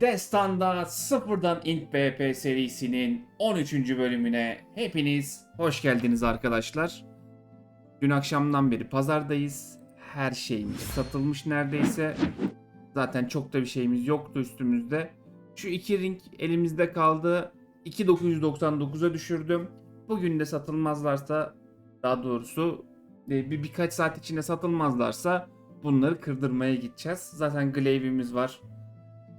Destan'da Sıfırdan Int BP serisinin 13. bölümüne hepiniz hoş geldiniz arkadaşlar. Dün akşamdan beri pazardayız. Her şeyimiz satılmış neredeyse. Zaten çok da bir şeyimiz yoktu üstümüzde. Şu iki ring elimizde kaldı. 2.999'a düşürdüm. Bugün de satılmazlarsa daha doğrusu e, bir birkaç saat içinde satılmazlarsa bunları kırdırmaya gideceğiz. Zaten Glaive'imiz var.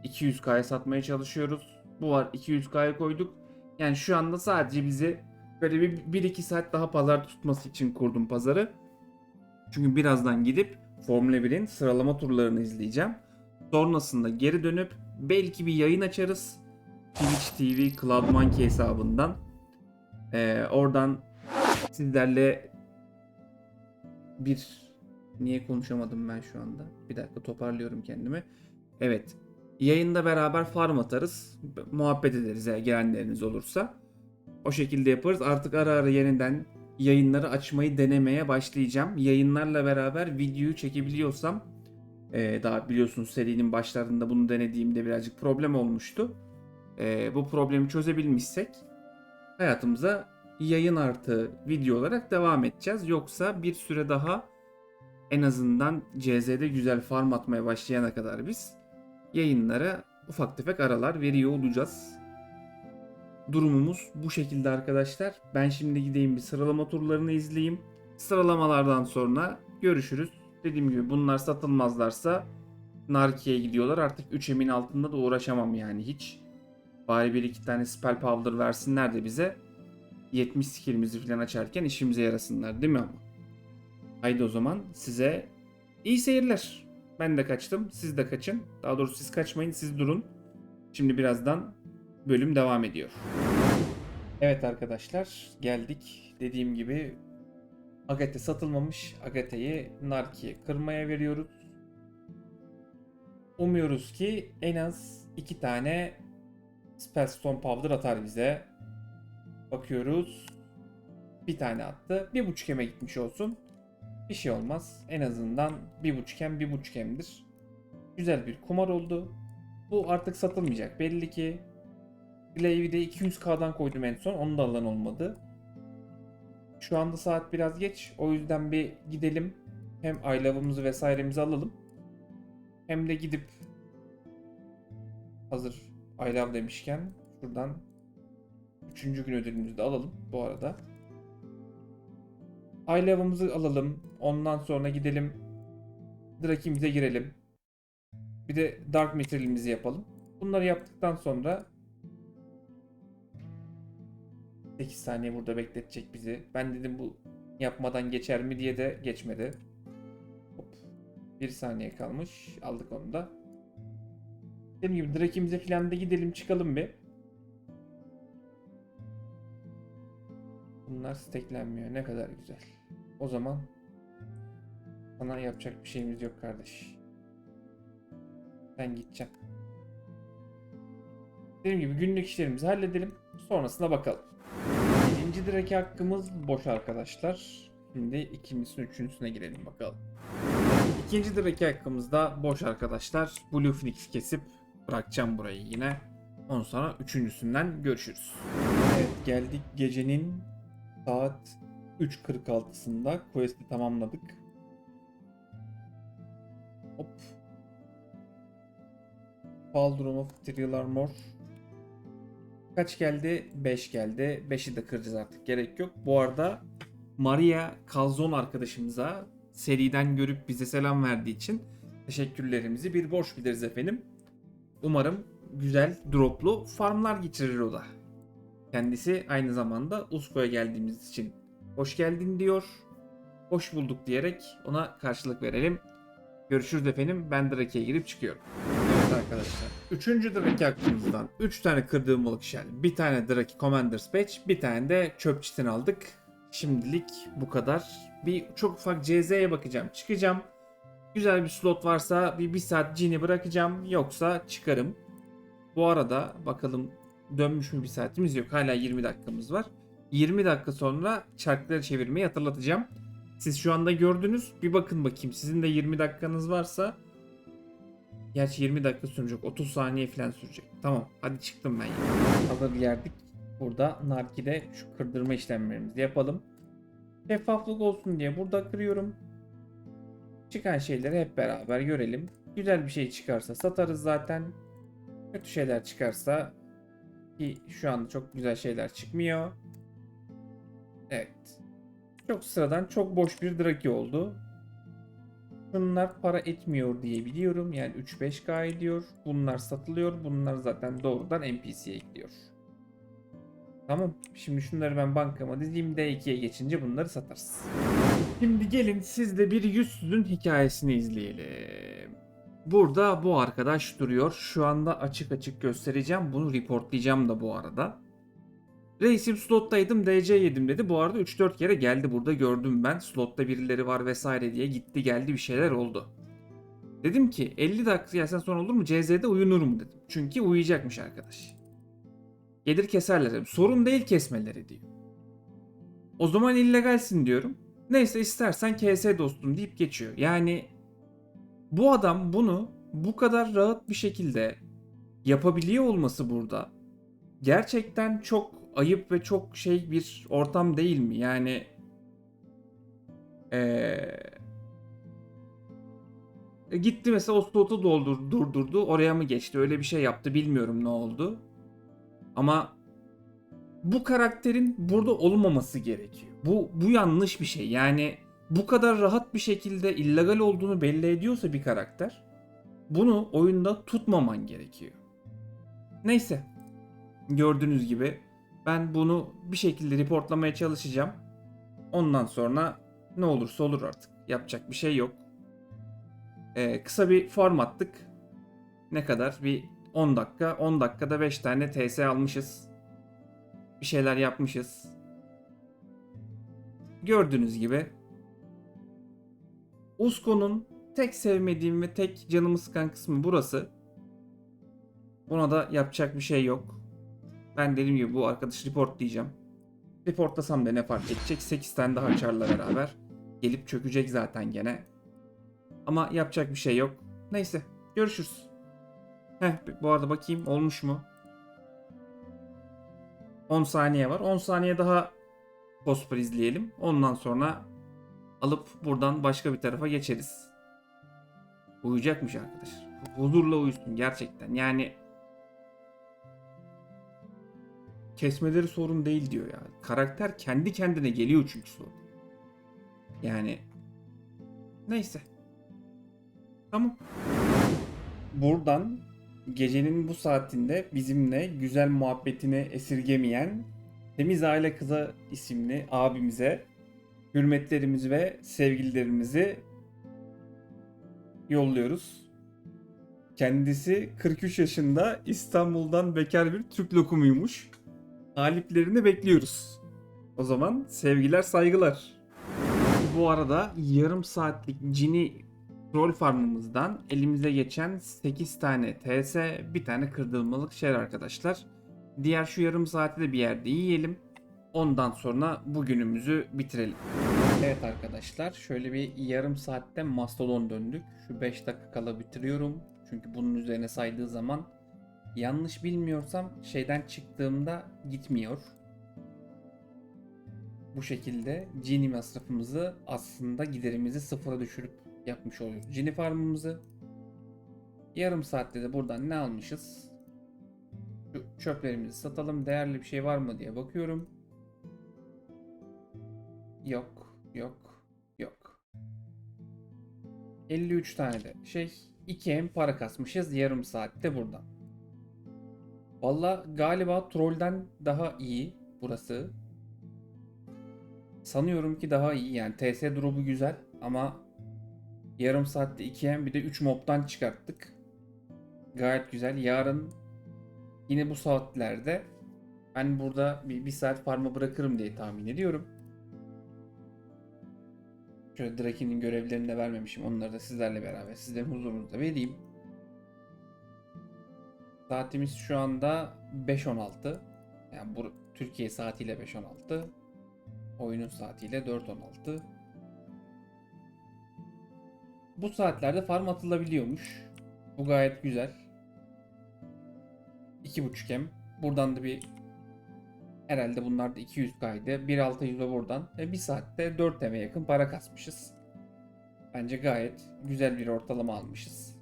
200k'ya satmaya çalışıyoruz. Bu var 200k'ya koyduk. Yani şu anda sadece bizi böyle bir 1-2 saat daha pazar tutması için kurdum pazarı. Çünkü birazdan gidip Formula 1'in sıralama turlarını izleyeceğim. Sonrasında geri dönüp belki bir yayın açarız. Twitch TV Cloud Monkey hesabından. Ee, oradan sizlerle bir niye konuşamadım ben şu anda? Bir dakika toparlıyorum kendimi. Evet. Yayında beraber farm atarız. Muhabbet ederiz eğer gelenleriniz olursa. O şekilde yaparız. Artık ara ara yeniden yayınları açmayı denemeye başlayacağım. Yayınlarla beraber videoyu çekebiliyorsam e, daha biliyorsunuz serinin başlarında bunu denediğimde birazcık problem olmuştu. E, bu problemi çözebilmişsek hayatımıza yayın artı video olarak devam edeceğiz. Yoksa bir süre daha en azından CZ'de güzel farm atmaya başlayana kadar biz yayınlara ufak tefek aralar veriyor olacağız. Durumumuz bu şekilde arkadaşlar. Ben şimdi gideyim bir sıralama turlarını izleyeyim. Sıralamalardan sonra görüşürüz. Dediğim gibi bunlar satılmazlarsa Narki'ye gidiyorlar. Artık 3 emin altında da uğraşamam yani hiç. Bari bir iki tane spell powder versinler de bize 70 skillimizi falan açarken işimize yarasınlar değil mi ama? Haydi o zaman size iyi seyirler. Ben de kaçtım. Siz de kaçın. Daha doğrusu siz kaçmayın. Siz durun. Şimdi birazdan bölüm devam ediyor. Evet arkadaşlar geldik. Dediğim gibi Agate satılmamış. Agate'yi Narki'ye kırmaya veriyoruz. Umuyoruz ki en az iki tane Spellstone Powder atar bize. Bakıyoruz. Bir tane attı. Bir buçuk eme gitmiş olsun. Bir şey olmaz. En azından bir buçuk hem bir buçuk hemdir. Güzel bir kumar oldu. Bu artık satılmayacak. Belli ki Glaive'i de 200k'dan koydum en son. Onu da alan olmadı. Şu anda saat biraz geç. O yüzden bir gidelim. Hem I love'ımızı vesairemizi alalım. Hem de gidip hazır love demişken şuradan 3. gün ödülümüzü de alalım bu arada. I love'ımızı alalım. Ondan sonra gidelim. Drakimize girelim. Bir de Dark Material'imizi yapalım. Bunları yaptıktan sonra 8 saniye burada bekletecek bizi. Ben dedim bu yapmadan geçer mi diye de geçmedi. Hop. 1 saniye kalmış. Aldık onu da. Dediğim gibi Drakimize falan da gidelim çıkalım bir. Bunlar steklenmiyor. Ne kadar güzel. O zaman sana yapacak bir şeyimiz yok kardeş. Ben gideceğim. Dediğim gibi günlük işlerimizi halledelim. Sonrasına bakalım. Birinci direk hakkımız boş arkadaşlar. Şimdi ikincisine üçüncüsüne girelim bakalım. İkinci direk hakkımız da boş arkadaşlar. Blue Phoenix kesip bırakacağım burayı yine. Ondan sonra üçüncüsünden görüşürüz. Evet geldik gecenin saat 3.46'sında quest'i tamamladık. Hop. Baldrum of Trial Armor. Kaç geldi? 5 geldi. 5'i de kıracağız artık. Gerek yok. Bu arada Maria Calzon arkadaşımıza seriden görüp bize selam verdiği için teşekkürlerimizi bir borç biliriz efendim. Umarım güzel droplu farmlar geçirir o da. Kendisi aynı zamanda Usko'ya geldiğimiz için hoş geldin diyor. Hoş bulduk diyerek ona karşılık verelim. Görüşürüz efendim. Ben Drake'ye girip çıkıyorum. Evet arkadaşlar. Üçüncü Drake hakkımızdan 3 tane kırdığım balık shell, bir tane Drake Commander's Patch, bir tane de çöp çitin aldık. Şimdilik bu kadar. Bir çok ufak CZ'ye bakacağım. Çıkacağım. Güzel bir slot varsa bir, bir saat Jin'i bırakacağım. Yoksa çıkarım. Bu arada bakalım dönmüş mü bir saatimiz yok. Hala 20 dakikamız var. 20 dakika sonra çarkları çevirmeyi hatırlatacağım. Siz şu anda gördünüz. Bir bakın bakayım. Sizin de 20 dakikanız varsa Gerçi 20 dakika sürecek. 30 saniye falan sürecek. Tamam. Hadi çıktım ben yine. Hazır geldik. Burada Narki'de şu kırdırma işlemlerimizi yapalım. Şeffaflık olsun diye burada kırıyorum. Çıkan şeyleri hep beraber görelim. Güzel bir şey çıkarsa satarız zaten. Kötü şeyler çıkarsa ki şu anda çok güzel şeyler çıkmıyor. Evet. Çok sıradan çok boş bir Draki oldu. Bunlar para etmiyor diye biliyorum. Yani 3-5K ediyor. Bunlar satılıyor. Bunlar zaten doğrudan NPC'ye gidiyor. Tamam. Şimdi şunları ben bankama dizeyim. D2'ye geçince bunları satarız. Şimdi gelin siz de bir yüzsüzün hikayesini izleyelim. Burada bu arkadaş duruyor. Şu anda açık açık göstereceğim. Bunu reportlayacağım da bu arada. Reisim slottaydım DC yedim dedi. Bu arada 3-4 kere geldi burada gördüm ben. Slotta birileri var vesaire diye gitti geldi bir şeyler oldu. Dedim ki 50 dakika gelsen sonra olur mu CZ'de uyunur mu dedim. Çünkü uyuyacakmış arkadaş. Gelir keserler dedim. Sorun değil kesmeleri diyor. O zaman illegalsin diyorum. Neyse istersen KS dostum deyip geçiyor. Yani bu adam bunu bu kadar rahat bir şekilde yapabiliyor olması burada gerçekten çok ayıp ve çok şey bir ortam değil mi? Yani ee, gitti mesela o slotu doldur, durdurdu oraya mı geçti öyle bir şey yaptı bilmiyorum ne oldu. Ama bu karakterin burada olmaması gerekiyor. Bu bu yanlış bir şey. Yani bu kadar rahat bir şekilde illegal olduğunu belli ediyorsa bir karakter bunu oyunda tutmaman gerekiyor. Neyse. Gördüğünüz gibi ben bunu bir şekilde reportlamaya çalışacağım. Ondan sonra ne olursa olur artık. Yapacak bir şey yok. Ee, kısa bir farm attık. Ne kadar? Bir 10 dakika. 10 dakikada 5 tane TS almışız. Bir şeyler yapmışız. Gördüğünüz gibi Usko'nun tek sevmediğim ve tek canımı sıkan kısmı burası. Buna da yapacak bir şey yok. Ben dediğim gibi bu arkadaşı report diyeceğim. Reportlasam da ne fark edecek? 8 tane daha açarla beraber. Gelip çökecek zaten gene. Ama yapacak bir şey yok. Neyse görüşürüz. Heh bu arada bakayım olmuş mu? 10 saniye var. 10 saniye daha cosplay izleyelim. Ondan sonra alıp buradan başka bir tarafa geçeriz. Uyuyacakmış arkadaş. Huzurla uyusun gerçekten. Yani kesmeleri sorun değil diyor ya. Karakter kendi kendine geliyor çünkü sorun. Yani neyse. Tamam. Buradan gecenin bu saatinde bizimle güzel muhabbetini esirgemeyen Temiz Aile Kıza isimli abimize hürmetlerimizi ve sevgilerimizi yolluyoruz. Kendisi 43 yaşında İstanbul'dan bekar bir Türk lokumuymuş. Taliplerini bekliyoruz. O zaman sevgiler saygılar. Bu arada yarım saatlik cini troll farmımızdan elimize geçen 8 tane TS, bir tane kırdılmalık şey arkadaşlar. Diğer şu yarım saati de bir yerde yiyelim. Ondan sonra bugünümüzü bitirelim. Evet arkadaşlar şöyle bir yarım saatte mastodon döndük. Şu 5 dakika kala bitiriyorum. Çünkü bunun üzerine saydığı zaman yanlış bilmiyorsam şeyden çıktığımda gitmiyor. Bu şekilde Genie masrafımızı aslında giderimizi sıfıra düşürüp yapmış oluyoruz. Genie farmımızı yarım saatte de buradan ne almışız? Şu çöplerimizi satalım. Değerli bir şey var mı diye bakıyorum. Yok, yok, yok. 53 tane de şey 2M para kasmışız yarım saatte buradan. Valla galiba trollden daha iyi burası. Sanıyorum ki daha iyi yani TS drop'u güzel ama yarım saatte 2M bir de 3 mob'dan çıkarttık. Gayet güzel. Yarın yine bu saatlerde ben burada bir, bir saat farmı bırakırım diye tahmin ediyorum. Şöyle Draki'nin görevlerini de vermemişim. Onları da sizlerle beraber sizlerin huzurunuzda vereyim. Saatimiz şu anda 5.16. Yani bu Türkiye saatiyle 5.16. Oyunun saatiyle 4.16. Bu saatlerde farm atılabiliyormuş. Bu gayet güzel. 2.5 M. Buradan da bir herhalde bunlar da 200 kaydı. 1.600'e buradan. Ve 1 saatte 4 M'e yakın para kasmışız. Bence gayet güzel bir ortalama almışız.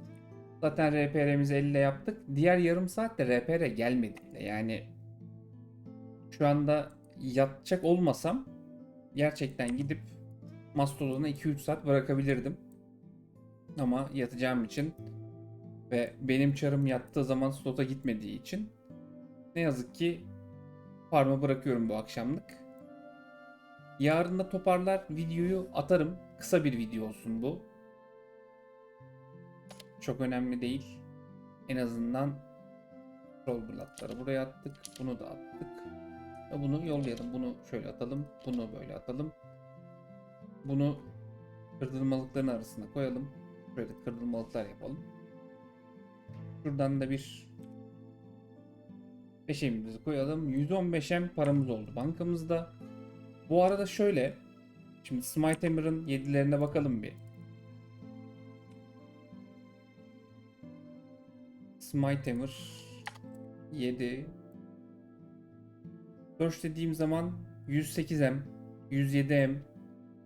Zaten RPR'imizi 50 yaptık. Diğer yarım saatte RPR gelmedi. Yani şu anda yatacak olmasam gerçekten gidip Mastodon'a 2-3 saat bırakabilirdim. Ama yatacağım için ve benim çarım yattığı zaman slota gitmediği için ne yazık ki farmı bırakıyorum bu akşamlık. Yarın da toparlar videoyu atarım. Kısa bir video olsun bu. Çok önemli değil. En azından Troll Blood'ları buraya attık. Bunu da attık. Ve bunu yollayalım. Bunu şöyle atalım. Bunu böyle atalım. Bunu kırdırmalıkların arasına koyalım. Şöyle kırdırmalıklar yapalım. Şuradan da bir 5M'imizi koyalım. 115M paramız oldu bankamızda. Bu arada şöyle. Şimdi Smite Hammer'ın 7'lerine bakalım bir. Smite Hammer 7 Search dediğim zaman 108M 107M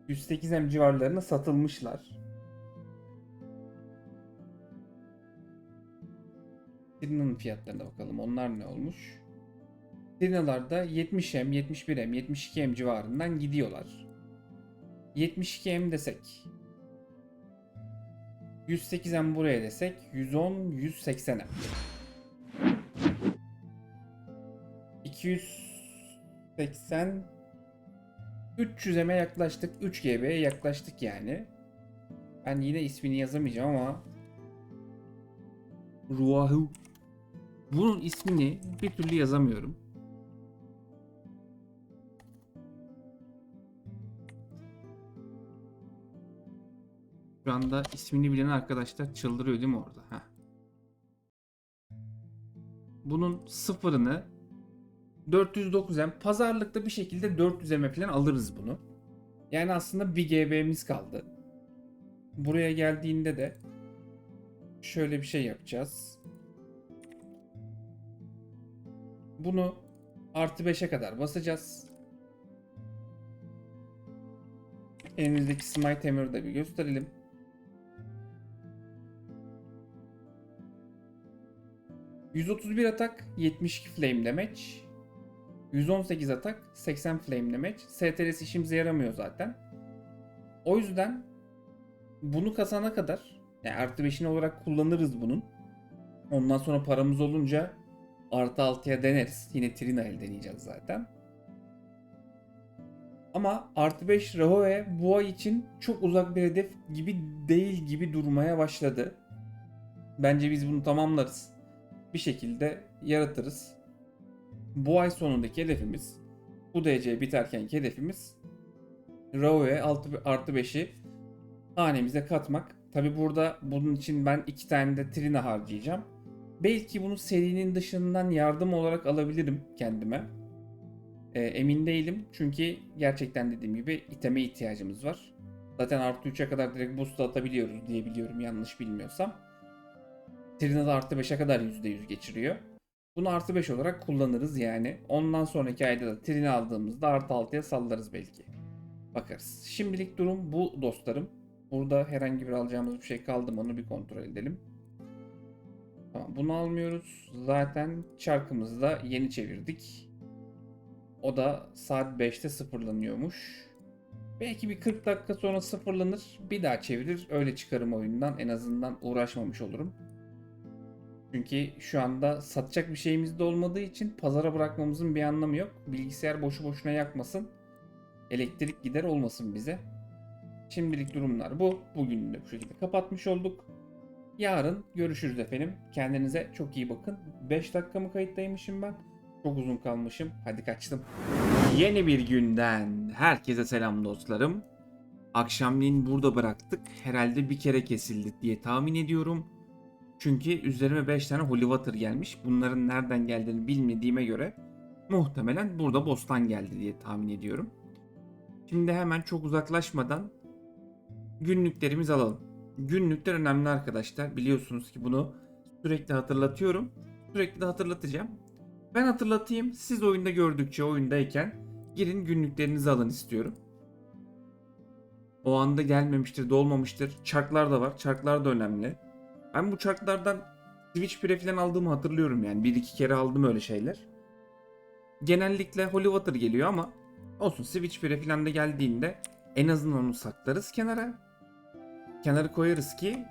108M civarlarına satılmışlar. Signal'ın fiyatlarına bakalım. Onlar ne olmuş? Signal'larda 70M, 71M, 72M civarından gidiyorlar. 72M desek 108M buraya desek 110, 180M. 280 300M'e yaklaştık. 3 GB'ye yaklaştık yani. Ben yine ismini yazamayacağım ama Ruahu bunun ismini bir türlü yazamıyorum. Şu anda ismini bilen arkadaşlar çıldırıyor değil mi orada? Heh. Bunun sıfırını 409M pazarlıkta bir şekilde 400M falan alırız bunu. Yani aslında bir GB'miz kaldı. Buraya geldiğinde de şöyle bir şey yapacağız. Bunu artı 5'e kadar basacağız. Elimizdeki Smite Hammer'ı da bir gösterelim. ...131 atak, 72 flame damage. 118 atak, 80 flame damage. STRS işimize yaramıyor zaten. O yüzden... ...bunu kasana kadar... Yani artı 5'ini olarak kullanırız bunun. Ondan sonra paramız olunca... ...artı 6'ya deneriz. Yine Trina el deneyeceğiz zaten. Ama artı 5 Rahoe bu ay için çok uzak bir hedef gibi değil gibi durmaya başladı. Bence biz bunu tamamlarız. Bir şekilde yaratırız. Bu ay sonundaki hedefimiz bu DC biterkenki hedefimiz Rahoe artı 5'i hanemize katmak. Tabi burada bunun için ben iki tane de Trina harcayacağım. Belki bunu serinin dışından yardım olarak alabilirim kendime. E, emin değilim çünkü gerçekten dediğim gibi iteme ihtiyacımız var. Zaten artı 3'e kadar direkt boost atabiliyoruz diye biliyorum yanlış bilmiyorsam. Trina da artı 5'e kadar %100 geçiriyor. Bunu artı 5 olarak kullanırız yani. Ondan sonraki ayda da Trina aldığımızda artı 6'ya sallarız belki. Bakarız. Şimdilik durum bu dostlarım. Burada herhangi bir alacağımız bir şey kaldı mı onu bir kontrol edelim. Tamam bunu almıyoruz. Zaten çarkımızı da yeni çevirdik. O da saat 5'te sıfırlanıyormuş. Belki bir 40 dakika sonra sıfırlanır. Bir daha çevirir. Öyle çıkarım oyundan. En azından uğraşmamış olurum. Çünkü şu anda satacak bir şeyimiz de olmadığı için pazara bırakmamızın bir anlamı yok. Bilgisayar boşu boşuna yakmasın. Elektrik gider olmasın bize. Şimdilik durumlar bu. Bugün de bu şekilde kapatmış olduk. Yarın görüşürüz efendim. Kendinize çok iyi bakın. 5 dakika mı kayıttaymışım ben? Çok uzun kalmışım. Hadi kaçtım. Yeni bir günden herkese selam dostlarım. Akşamleyin burada bıraktık. Herhalde bir kere kesildi diye tahmin ediyorum. Çünkü üzerime 5 tane Holy Water gelmiş. Bunların nereden geldiğini bilmediğime göre muhtemelen burada bostan geldi diye tahmin ediyorum. Şimdi hemen çok uzaklaşmadan günlüklerimizi alalım. Günlükler önemli arkadaşlar. Biliyorsunuz ki bunu sürekli hatırlatıyorum. Sürekli de hatırlatacağım. Ben hatırlatayım. Siz oyunda gördükçe oyundayken girin günlüklerinizi alın istiyorum. O anda gelmemiştir, dolmamıştır. Çarklar da var. Çarklar da önemli. Ben bu çarklardan Switch Pre falan aldığımı hatırlıyorum yani. Bir iki kere aldım öyle şeyler. Genellikle Holy Water geliyor ama olsun Switch Pre falan da geldiğinde en azından onu saklarız kenara. Kenara koyarız ki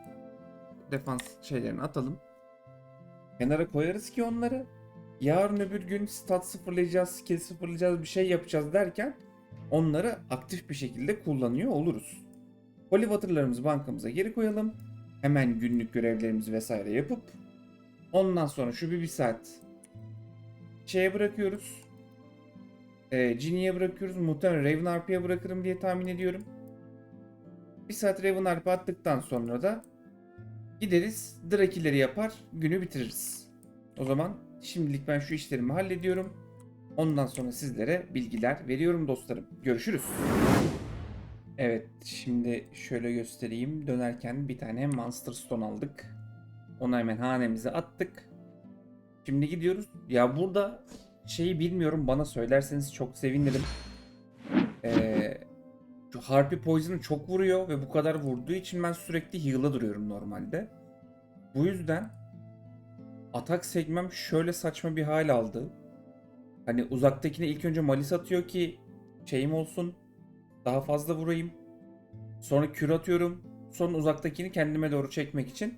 defans şeylerini atalım. Kenara koyarız ki onları yarın öbür gün stat sıfırlayacağız, skill sıfırlayacağız, bir şey yapacağız derken onları aktif bir şekilde kullanıyor oluruz. Holy Water'larımızı bankamıza geri koyalım. Hemen günlük görevlerimizi vesaire yapıp ondan sonra şu bir, bir saat şeye bırakıyoruz. E, Ginny'e bırakıyoruz. Muhtemelen Raven Harpy'ye bırakırım diye tahmin ediyorum. Bir saat Raven Harpy attıktan sonra da gideriz. Drakileri yapar. Günü bitiririz. O zaman şimdilik ben şu işlerimi hallediyorum. Ondan sonra sizlere bilgiler veriyorum dostlarım. Görüşürüz. Evet şimdi şöyle göstereyim. Dönerken bir tane Monster Stone aldık. Onu hemen hanemize attık. Şimdi gidiyoruz. Ya burada şeyi bilmiyorum bana söylerseniz çok sevinirim. Ee, şu Harpy Poison'ı çok vuruyor ve bu kadar vurduğu için ben sürekli heal'da duruyorum normalde. Bu yüzden atak sekmem şöyle saçma bir hal aldı. Hani uzaktakine ilk önce malis atıyor ki şeyim olsun daha fazla vurayım. Sonra kür atıyorum. Sonra uzaktakini kendime doğru çekmek için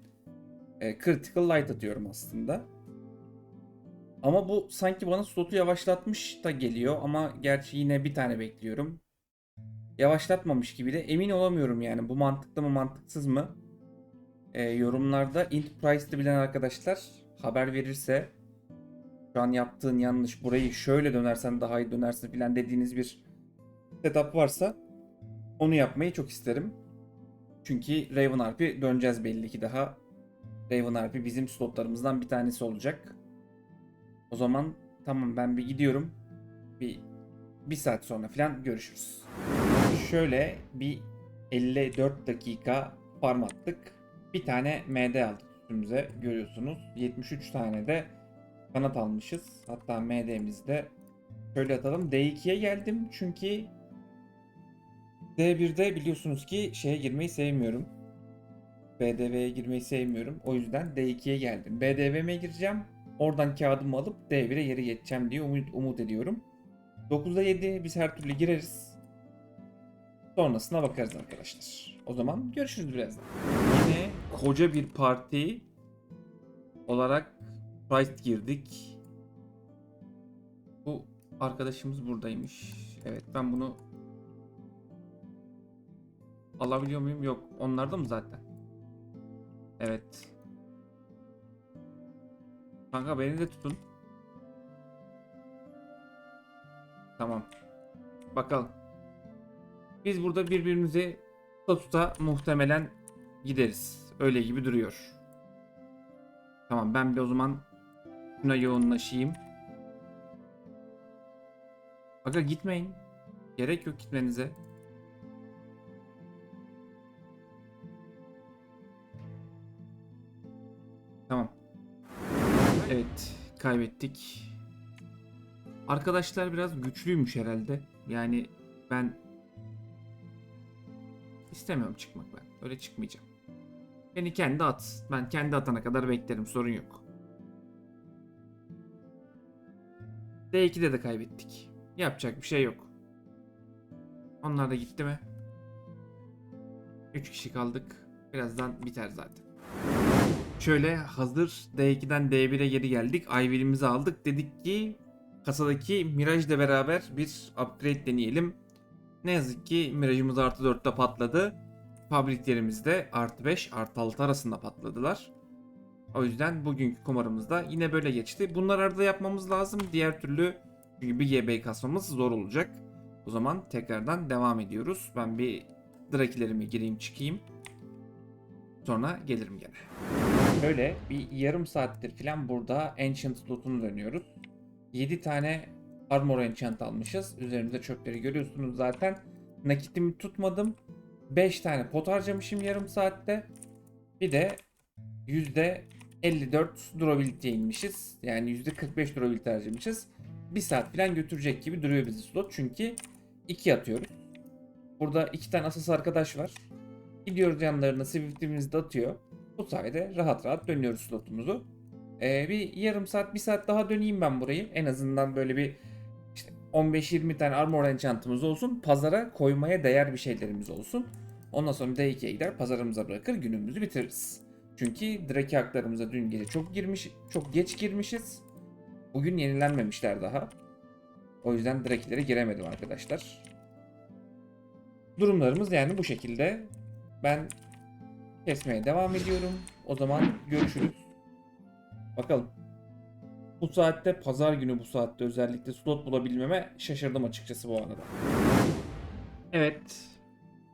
e, critical light atıyorum aslında. Ama bu sanki bana slotu yavaşlatmış da geliyor ama gerçi yine bir tane bekliyorum. Yavaşlatmamış gibi de emin olamıyorum yani bu mantıklı mı mantıksız mı? E, yorumlarda int price'ı bilen arkadaşlar haber verirse şu an yaptığın yanlış burayı şöyle dönersen daha iyi dönersin filan dediğiniz bir setup varsa onu yapmayı çok isterim. Çünkü Raven Harpy döneceğiz belli ki daha. Raven Harpy bizim slotlarımızdan bir tanesi olacak. O zaman tamam ben bir gidiyorum. Bir bir saat sonra falan görüşürüz. Şöyle bir 54 dakika farm attık. Bir tane MD aldık üstümüze görüyorsunuz. 73 tane de kanat almışız. Hatta MD'mizde şöyle atalım. D2'ye geldim çünkü D1'de biliyorsunuz ki şeye girmeyi sevmiyorum. BDV'ye girmeyi sevmiyorum. O yüzden D2'ye geldim. BDV'me gireceğim. Oradan kağıdımı alıp D1'e geri geçeceğim diye umut, umut ediyorum. 9'da 7 biz her türlü gireriz. Sonrasına bakarız arkadaşlar. O zaman görüşürüz birazdan. Yine koca bir parti olarak Price girdik. Bu arkadaşımız buradaymış. Evet ben bunu alabiliyor muyum? Yok. Onlarda mı zaten? Evet. Kanka beni de tutun. Tamam. Bakalım. Biz burada birbirimizi tuta tuta muhtemelen gideriz. Öyle gibi duruyor. Tamam ben bir o zaman şuna yoğunlaşayım. Aga gitmeyin. Gerek yok gitmenize. Kaybettik. Arkadaşlar biraz güçlüymüş herhalde. Yani ben istemiyorum çıkmak ben. Öyle çıkmayacağım. Beni kendi at. Ben kendi atana kadar beklerim. Sorun yok. D2'de de kaybettik. Yapacak bir şey yok. Onlar da gitti mi? 3 kişi kaldık. Birazdan biter zaten. Şöyle hazır D2'den D1'e geri geldik. Ivy'limizi aldık. Dedik ki kasadaki Mirage ile beraber bir upgrade deneyelim. Ne yazık ki Mirage'ımız artı 4'te patladı. Fabriklerimiz de artı 5 artı 6 arasında patladılar. O yüzden bugünkü kumarımız da yine böyle geçti. Bunları arada yapmamız lazım. Diğer türlü çünkü bir GB kasmamız zor olacak. O zaman tekrardan devam ediyoruz. Ben bir drakilerime gireyim çıkayım. Sonra gelirim gene. Böyle bir yarım saattir falan burada Ancient loot'unu dönüyoruz. 7 tane Armor Enchant almışız. Üzerimizde çöpleri görüyorsunuz zaten. Nakitimi tutmadım. 5 tane pot harcamışım yarım saatte. Bir de %54 durability'ye inmişiz. Yani %45 durability harcamışız. Bir saat falan götürecek gibi duruyor bizi slot. Çünkü 2 atıyoruz. Burada iki tane asas arkadaş var. Gidiyoruz yanlarına Swift'imizi de atıyor. Bu sayede rahat rahat dönüyoruz slotumuzu. Ee, bir yarım saat, bir saat daha döneyim ben burayı. En azından böyle bir işte 15-20 tane armor enchantımız olsun. Pazara koymaya değer bir şeylerimiz olsun. Ondan sonra D2'ye gider pazarımıza bırakır günümüzü bitiririz. Çünkü Drake haklarımıza dün gece çok girmiş, çok geç girmişiz. Bugün yenilenmemişler daha. O yüzden Drake'lere giremedim arkadaşlar. Durumlarımız yani bu şekilde. Ben kesmeye devam ediyorum. O zaman görüşürüz. Bakalım. Bu saatte pazar günü bu saatte özellikle slot bulabilmeme şaşırdım açıkçası bu arada. Evet.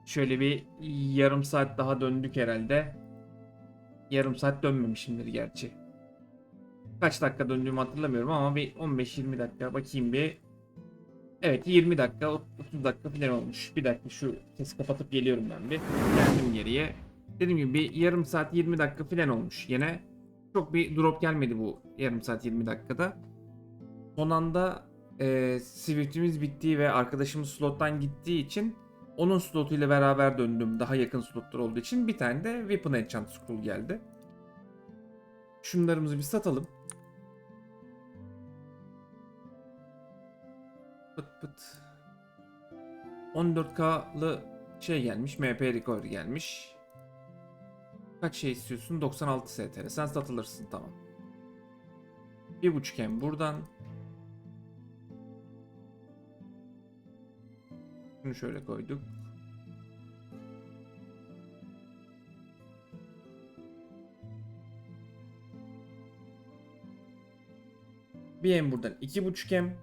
Şöyle bir yarım saat daha döndük herhalde. Yarım saat dönmemişimdir gerçi. Kaç dakika döndüğümü hatırlamıyorum ama bir 15-20 dakika bakayım bir. Evet 20 dakika 30 dakika falan olmuş. Bir dakika şu sesi kapatıp geliyorum ben bir. Geldim geriye. Dediğim gibi bir yarım saat 20 dakika falan olmuş. Yine çok bir drop gelmedi bu yarım saat 20 dakikada. Son anda e, Swift'imiz bittiği ve arkadaşımız slottan gittiği için onun slotuyla beraber döndüm. Daha yakın slotlar olduğu için bir tane de Weapon Enchant Scroll geldi. Şunlarımızı bir satalım. Pıt pıt. 14K'lı şey gelmiş. MP Recovery gelmiş. Kaç şey istiyorsun? 96 STR. Sen satılırsın tamam. Bir buçuk hem buradan. Şunu şöyle koyduk. Bir hem buradan iki buçuk hem.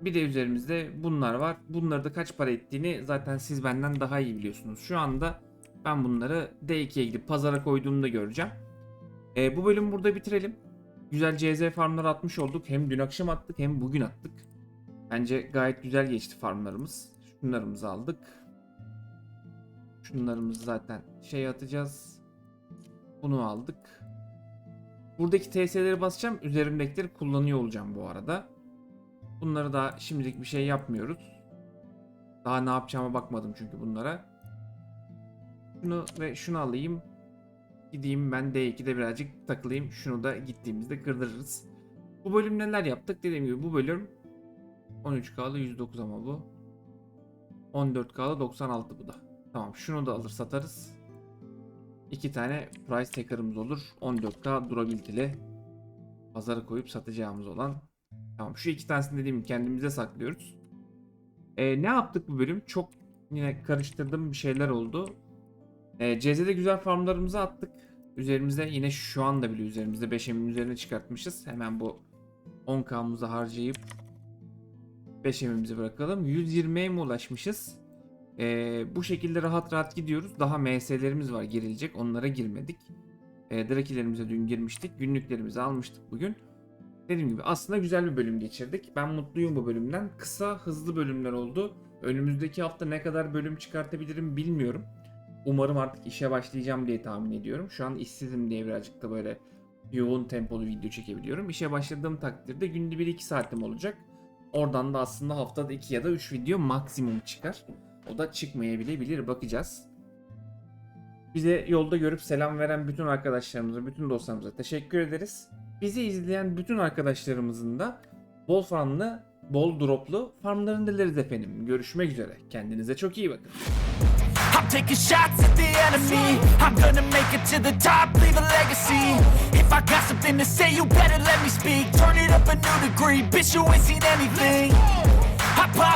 Bir de üzerimizde bunlar var. Bunları da kaç para ettiğini zaten siz benden daha iyi biliyorsunuz. Şu anda ben bunları D2'ye gidip pazara koyduğumda göreceğim. Ee, bu bölümü burada bitirelim. Güzel CZ farmları atmış olduk. Hem dün akşam attık hem bugün attık. Bence gayet güzel geçti farmlarımız. Şunlarımızı aldık. Şunlarımızı zaten şey atacağız. Bunu aldık. Buradaki TS'leri basacağım. Üzerimdekileri kullanıyor olacağım bu arada. Bunları da şimdilik bir şey yapmıyoruz. Daha ne yapacağıma bakmadım çünkü bunlara. Şunu ve şunu alayım. Gideyim ben D2'de birazcık takılayım. Şunu da gittiğimizde kırdırırız. Bu bölüm neler yaptık? Dediğim gibi bu bölüm 13K'lı 109 ama bu. 14K'lı 96 bu da. Tamam şunu da alır satarız. İki tane price tagger'ımız olur. 14K durability'li. Pazara koyup satacağımız olan. Tamam şu iki tanesini dediğim gibi kendimize saklıyoruz. Ee, ne yaptık bu bölüm? Çok yine karıştırdığım bir şeyler oldu. Ee, CZ'de güzel farmlarımızı attık. Üzerimizde yine şu anda bile üzerimizde 5 emin üzerine çıkartmışız. Hemen bu 10K'mızı harcayıp 5 emimizi bırakalım. 120'ye mi ulaşmışız? Ee, bu şekilde rahat rahat gidiyoruz. Daha MS'lerimiz var girilecek. Onlara girmedik. Ee, Drakilerimize dün girmiştik. Günlüklerimizi almıştık bugün. Dediğim gibi aslında güzel bir bölüm geçirdik. Ben mutluyum bu bölümden. Kısa, hızlı bölümler oldu. Önümüzdeki hafta ne kadar bölüm çıkartabilirim bilmiyorum. Umarım artık işe başlayacağım diye tahmin ediyorum. Şu an işsizim diye birazcık da böyle yoğun tempolu video çekebiliyorum. İşe başladığım takdirde günde 1-2 saatim olacak. Oradan da aslında haftada 2 ya da 3 video maksimum çıkar. O da çıkmayabilir bakacağız. Bize yolda görüp selam veren bütün arkadaşlarımıza, bütün dostlarımıza teşekkür ederiz. Bizi izleyen bütün arkadaşlarımızın da bol farmlı, bol droplu farmlarını dileriz efendim. Görüşmek üzere. Kendinize çok iyi bakın. I'm taking shots at the enemy. I'm gonna make it to the top, leave a legacy. If I got something to say, you better let me speak. Turn it up a new degree, bitch. You ain't seen anything. I pop.